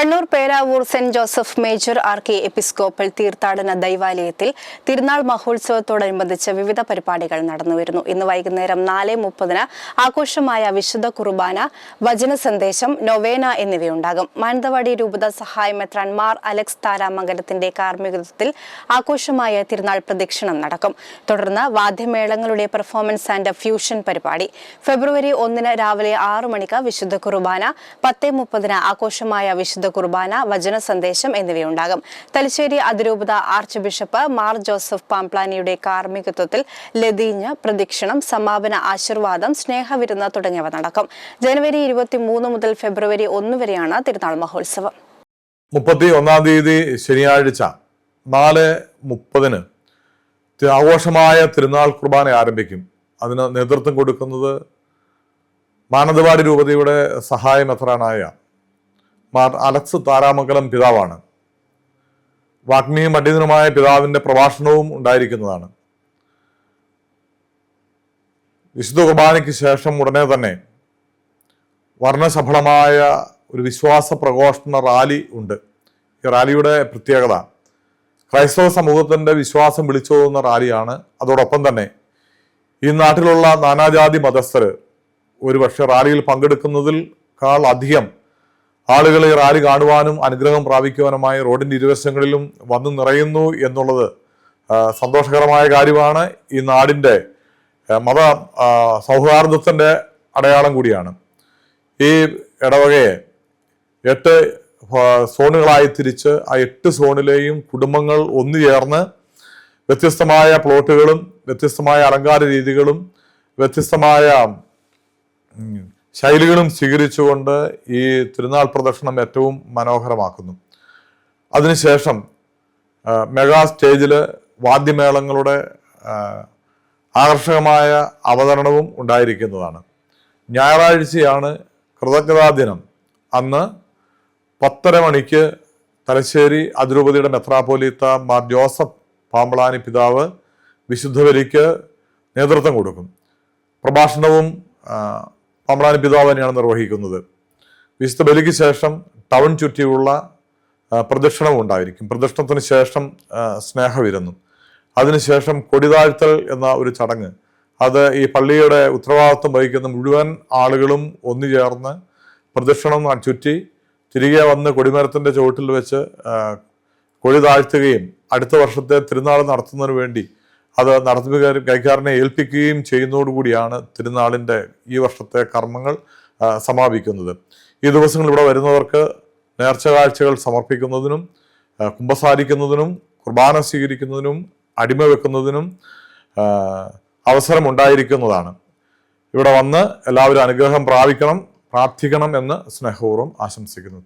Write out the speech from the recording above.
Kannur Peravoor saint Joseph major archiepiscopal തീർത്ഥാടന ദൈവാലയത്തിൽ തിരുനാൾ മഹോത്സവത്തോടനുബന്ധിച്ച് വിവിധ പരിപാടികൾ നടന്നുവരുന്നു. ഇന്ന് വൈകുന്നേരം നാല് മുപ്പതിന് ആഘോഷമായ വിശുദ്ധ കുർബാന വചന സന്ദേശം നൊവേന എന്നിവയുണ്ടാകും. മാനന്തവാടി രൂപത സഹായ മെത്രാൻമാർ അലക്സ് താരാമംഗലത്തിന്റെ കാർമ്മികത്വത്തിൽ ആഘോഷമായ തിരുനാൾ പ്രദക്ഷിണം നടക്കും. തുടർന്ന് വാദ്യമേളങ്ങളുടെ പെർഫോമൻസ് ആൻഡ് ഫ്യൂഷൻ പരിപാടി. ഫെബ്രുവരി ഒന്നിന് രാവിലെ ആറു മണിക്ക് വിശുദ്ധ കുർബാന പത്ത് മുപ്പതിന് ആഘോഷമായ വിശുദ്ധ കുർബാന വചന സന്ദേശം എന്നിവയുണ്ടാകും. തലശ്ശേരി അതിരൂപത ആർച്ച് ബിഷപ്പ് മാർ ജോസഫ് പാംപ്ലാനിയുടെ കാർമ്മികത്വത്തിൽ ലതീഞ്ഞ് പ്രദക്ഷിണം സമാപന ആശീർവാദം സ്നേഹവിരുന്ന് തുടങ്ങിയവ നടക്കും. ജനുവരി ഇരുപത്തിമൂന്ന് മുതൽ ഫെബ്രുവരി ഒന്ന് വരെയാണ് തിരുനാൾ മഹോത്സവം. മുപ്പത്തി ഒന്നാം തീയതി ശനിയാഴ്ച നാല് മുപ്പതിന് ആഘോഷമായ തിരുനാൾ കുർബാന ആരംഭിക്കും. അതിന് നേതൃത്വം കൊടുക്കുന്നത് മാനന്തവാടി രൂപതയുടെ സഹായ മെത്രാനായ മാർ അലക്സ് താരാമംഗലം പിതാവാണ്. വാഗ്മിയും പണ്ഡിതനുമായ പിതാവിന്റെ പ്രഭാഷണവും ഉണ്ടായിരിക്കുന്നതാണ്. വിശുദ്ധ കുർബാനയ്ക്ക് ശേഷം ഉടനെ തന്നെ വർണസഫലമായ ഒരു വിശ്വാസ പ്രഘോഷണ റാലി ഉണ്ട്. ഈ റാലിയുടെ പ്രത്യേകത ക്രൈസ്തവ സമൂഹത്തിന്റെ വിശ്വാസം വിളിച്ചോതുന്ന റാലിയാണ്. അതോടൊപ്പം തന്നെ ഈ നാട്ടിലുള്ള നാനാജാതി മതസ്ഥർ ഒരുപക്ഷെ റാലിയിൽ പങ്കെടുക്കുന്നതിൽ കാൾ അധികം ആളുകൾ ഈ റാലി കാണുവാനും അനുഗ്രഹം പ്രാപിക്കുവാനുമായി റോഡിന്റെ ഇരുവശങ്ങളിലും വന്നു നിറയുന്നു എന്നുള്ളത് സന്തോഷകരമായ കാര്യമാണ്. ഈ നാടിന്റെ മത സൗഹാർദ്ദത്തിന്റെ അടയാളം കൂടിയാണ്. ഈ ഇടവകയെ എട്ട് സോണുകളായി തിരിച്ച് ആ എട്ട് സോണിലെയും കുടുംബങ്ങൾ ഒന്നു ചേർന്ന് വ്യത്യസ്തമായ പ്ലോട്ടുകളും വ്യത്യസ്തമായ അലങ്കാര രീതികളും വ്യത്യസ്തമായ ശൈലികളും സ്വീകരിച്ചുകൊണ്ട് ഈ തിരുനാൾ പ്രദർശനം ഏറ്റവും മനോഹരമാക്കുന്നു. അതിനുശേഷം മെഗാ സ്റ്റേജിൽ വാദ്യമേളങ്ങളുടെ ആകർഷകമായ അവതരണവും ഉണ്ടായിരിക്കുന്നതാണ്. ഞായറാഴ്ചയാണ് കൃതജ്ഞതാ ദിനം. അന്ന് പത്തര മണിക്ക് തലശ്ശേരി അതിരൂപതിയുടെ മെത്രാപ്പോലീത്ത മാർ ജോസഫ് പാമ്പളാനി പിതാവ് വിശുദ്ധവരിക്ക് നേതൃത്വം കൊടുക്കും. പ്രഭാഷണവും ആ, പാമ്പളാനി പിതാവ് തന്നെയാണ് നിർവഹിക്കുന്നത്. വിശുദ്ധ ബലിക്ക് ശേഷം ടൗൺ ചുറ്റിയുള്ള പ്രദക്ഷിണവും ഉണ്ടായിരിക്കും. പ്രദക്ഷിണത്തിന് ശേഷം സ്നേഹ സ്നേഹവിരുന്നും അതിനുശേഷം കൊടിതാഴ്ത്തൽ എന്ന ഒരു ചടങ്ങ്. അത് ഈ പള്ളിയുടെ ഉത്തരവാദിത്വം വഹിക്കുന്ന മുഴുവൻ ആളുകളും ഒന്നു ചേർന്ന് പ്രദക്ഷിണം ചുറ്റി തിരികെ വന്ന് കൊടിമരത്തിന്റെ ചുവട്ടിൽ വെച്ച് കൊടി താഴ്ത്തുകയും അടുത്ത വർഷത്തെ തിരുനാൾ നടത്തുന്നതിന് വേണ്ടി അത് നടത്തിപ്പുകാരും കൈക്കാരനെ ഏൽപ്പിക്കുകയും ചെയ്യുന്നതോടുകൂടിയാണ് തിരുനാളിന്റെ ഈ വർഷത്തെ കർമ്മങ്ങൾ സമാപിക്കുന്നത്. ഈ ദിവസങ്ങൾ ഇവിടെ വരുന്നവർക്ക് നേർച്ച കാഴ്ചകൾ സമർപ്പിക്കുന്നതിനും കുമ്പസാരിക്കുന്നതിനും കുർബാന സ്വീകരിക്കുന്നതിനും അടിമ വെക്കുന്നതിനും അവസരമുണ്ടായിരിക്കുന്നതാണ്. ഇവിടെ വന്ന് എല്ലാവരും അനുഗ്രഹം പ്രാപിക്കണം പ്രാർത്ഥിക്കണം എന്ന് സ്നേഹപൂർവം ആശംസിക്കുന്നു.